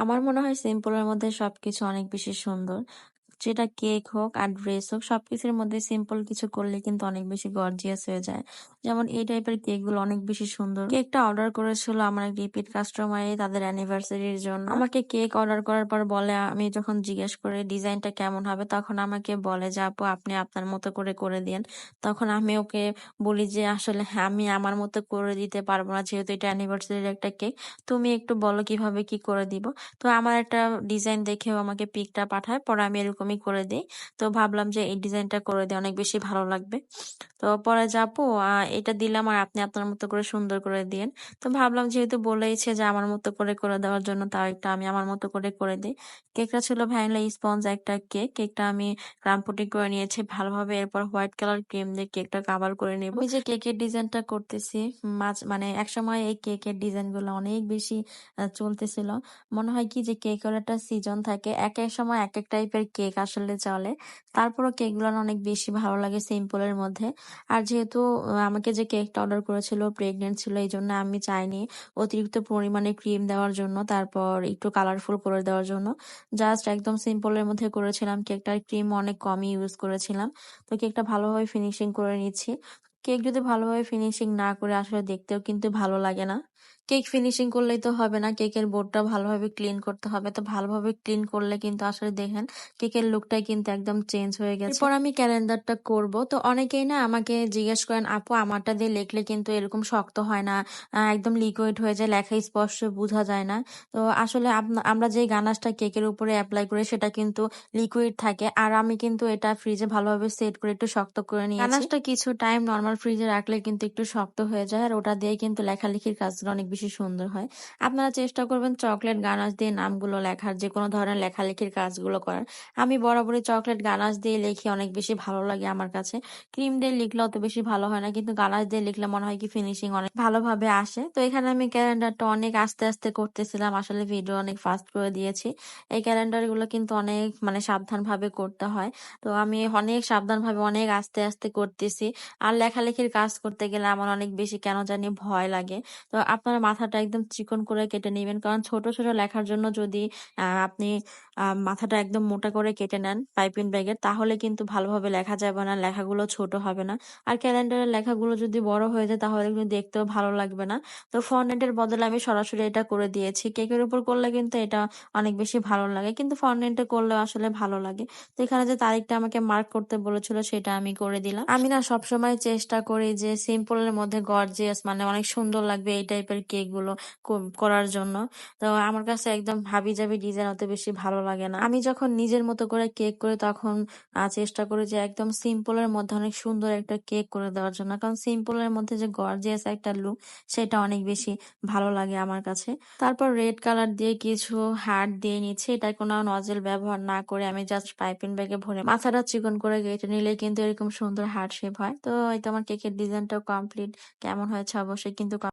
আমার মনে হয় সিম্পলের মধ্যে সবকিছু অনেক বেশি সুন্দর। যেটা কেক হোক, আর ড্রেস হোক, সবকিছুর মধ্যে সিম্পল কিছু করলে কিন্তু অনেক বেশি গর্জিয়াস হয়ে যায়। যেমন এই টাইপের কেকগুলো অনেক বেশি সুন্দর। কেকটা অর্ডার করেছিল আমার এক রিপিট কাস্টমারই তাদের অ্যানিভার্সারির জন্য। আমাকে কেক অর্ডার করার পর বলে, আমি যখন জিজ্ঞেস করি ডিজাইনটা কেমন হবে তখন আমাকে বলে যে, আপু, আপনি আপনার মতো করে করে দিয়েন। তখন আমি ওকে বলি যে, আসলে হ্যাঁ আমি আমার মতো করে দিতে পারব না, যেহেতু এটা অ্যানিভার্সারির একটা কেক। তুমি একটু বলো কীভাবে কি করে দিব। তো আমার একটা ডিজাইন দেখেও আমাকে পিকটা পাঠায়, পরে আমি এরকম এরকমই করে দিই। তো ভাবলাম যে এই ডিজাইনটা করে দিই অনেক বেশি ভালো লাগবে। তো পরে যাব। এটা দিলাম আর আপনি আপনার মতো করে সুন্দর করে দিন তো ভাবলাম যেহেতু বলেইছে যে আমার মতো করে করে দেওয়ার জন্য তাও একটা আমি আমার মতো করে করে দিই। কেকটা ছিল ভ্যানিলা স্পঞ্জ একটা কেক। কেকটা আমি ক্রামপুটি করে নিয়েছি ভালোভাবে। এরপর হোয়াইট কালার ক্রিম দিয়ে কেকটা কাভার করে নেব। আমি যে কেকের ডিজাইনটা করতেছি মাছ মানে একসময় এই কেকের ডিজাইনগুলো অনেক বেশি চলতেছিল। মনে হয় কি যে কেকের একটা সিজন থাকে। এক এক সময় এক এক টাইপের কেক আসলে চলে। তারপরও কেকগুলো অনেক বেশি ভালো লাগে সিম্পলের মধ্যে। আর যেহেতু আমাকে যে কেকটা অর্ডার করেছিল প্রেগনেন্ট ছিল, এই জন্য আমি চাইনি অতিরিক্ত পরিমাণে ক্রিম দেওয়ার জন্য, তারপর একটু কালারফুল করে দেওয়ার জন্য। জাস্ট একদম সিম্পলের মধ্যে করেছিলাম। কেকটার ক্রিম অনেক কমই ইউজ করেছিলাম। তো কেকটা ভালোভাবে ফিনিশিং করে নিচ্ছি। কেক যদি ভালোভাবে ফিনিশিং না করে আসলে দেখতেও কিন্তু ভালো লাগে না। কেক ফিনিশিং করলেই তো হবে না কেকের বোর্ডটা ভালোভাবে ক্লিন করতে হবে। তো ভালোভাবে ক্লিন করলে কিন্তু আসলে দেখেন কেকের লুকটাই কিন্তু একদম চেঞ্জ হয়ে গেছে। এরপর আমি ক্যালেন্ডারটা করব। তো অনেকেই না আমাকে জিজ্ঞেস করেন আপু আমারটা দিয়ে লিখলে কিন্তু এরকম শক্ত হয় না? একদম লিকুইড হয়ে যায় লেখা স্পষ্ট বোঝা যায় না? তো আসলে আমরা যে গানাসটা কেকের উপরে অ্যাপ্লাই করি সেটা কিন্তু লিকুইড থাকে। আর আমি কিন্তু এটা ফ্রিজে ভালোভাবে সেট করে একটু শক্ত করে নিই গানাসটা কিছু টাইম নর্মাল ফ্রিজে রাখলে কিন্তু একটু শক্ত হয়ে যায় আর ওটা দিয়ে কিন্তু লেখালেখির কাজগুলো অনেক বেশি সুন্দর হয়। আপনারা চেষ্টা করবেন চকলেট গানাস দিয়ে নামগুলো লেখার যে কোনো ধরনের লেখালেখির কাজগুলো করার। আমি বরাবরই চকলেট গানাস দিয়ে লিখি, অনেক বেশি ভালো লাগে আমার কাছে। ক্রিম দিয়ে লিখলে অত বেশি ভালো হয় না, কিন্তু গানাস দিয়ে লিখলে মনে হয় কি ফিনিশিং অনেক ভালোভাবে আসে। তো এখানে আমি ক্যালেন্ডারটা অনেক আস্তে আস্তে করতেছিলাম, আসলে ভিডিও অনেক ফাস্ট করে দিয়েছি। এই ক্যালেন্ডারগুলো কিন্তু অনেক মানে সাবধান ভাবে করতে হয়। তো আমি অনেক সাবধান ভাবে অনেক আস্তে আস্তে করতেছি। আর লেখালেখির কাজ করতে গেলে আমার অনেক বেশি কেন জানি ভয় লাগে। তো আপনারা মাথাটা একদম চিকন করে কেটে নেবেন। কারণ ছোট ছোট লেখার জন্য যদি আপনি মাথাটা একদম মোটা করে কেটে নেন পাইপিং ব্যাগের তাহলে কিন্তু ভালোভাবে লেখা যাবে না, লেখাগুলো ছোট হবে না। আর ক্যালেন্ডারের লেখাগুলো যদি বড় হয়ে যায়, তাহলে কিন্তু দেখতেও ভালো লাগবে না। তো ফন্টের বদলে আমি সরাসরি এটা করে দিয়েছি। কেকের উপর করলে কিন্তু এটা অনেক বেশি ভালো লাগে, কিন্তু ফন্টেন্টে করলে আসলে ভালো লাগে। তো এখানে যে তারিখটা আমাকে মার্ক করতে বলেছিল, সেটা আমি করে দিলাম। আমি না সবসময় চেষ্টা করি যে, সিম্পলের মধ্যে গর্জিয়াস মানে অনেক সুন্দর লাগবে, এই টাইপের কেকগুলো করার জন্য। তো আমার কাছে একদম ভাবি যাবি ডিজাইন অত বেশি ভালো লাগে না। আমি যখন নিজের মতো করে কেক করি তখন চেষ্টা করি যে একদম সিম্পলের মধ্যে অনেক সুন্দর একটা কেক করে দেওয়ার জন্য। কারণ সিম্পলের মধ্যে যে গর্জিয়াস একটা লুক সেটা অনেক বেশি ভালো লাগে আমার কাছে। তারপর রেড কালার দিয়ে কিছু হার্ট দিয়ে নিচ্ছে। এটা কোনো নজেল ব্যবহার না করে আমি জাস্ট পাইপিং ব্যাগে ভরে মাথাটা চিকন করে কেটে নিলে কিন্তু এরকম সুন্দর হার্ট শেপ হয়। তো এই তো আমার কেকের ডিজাইনটাও কমপ্লিট কেমন হয়েছে অবশ্যই কিন্তু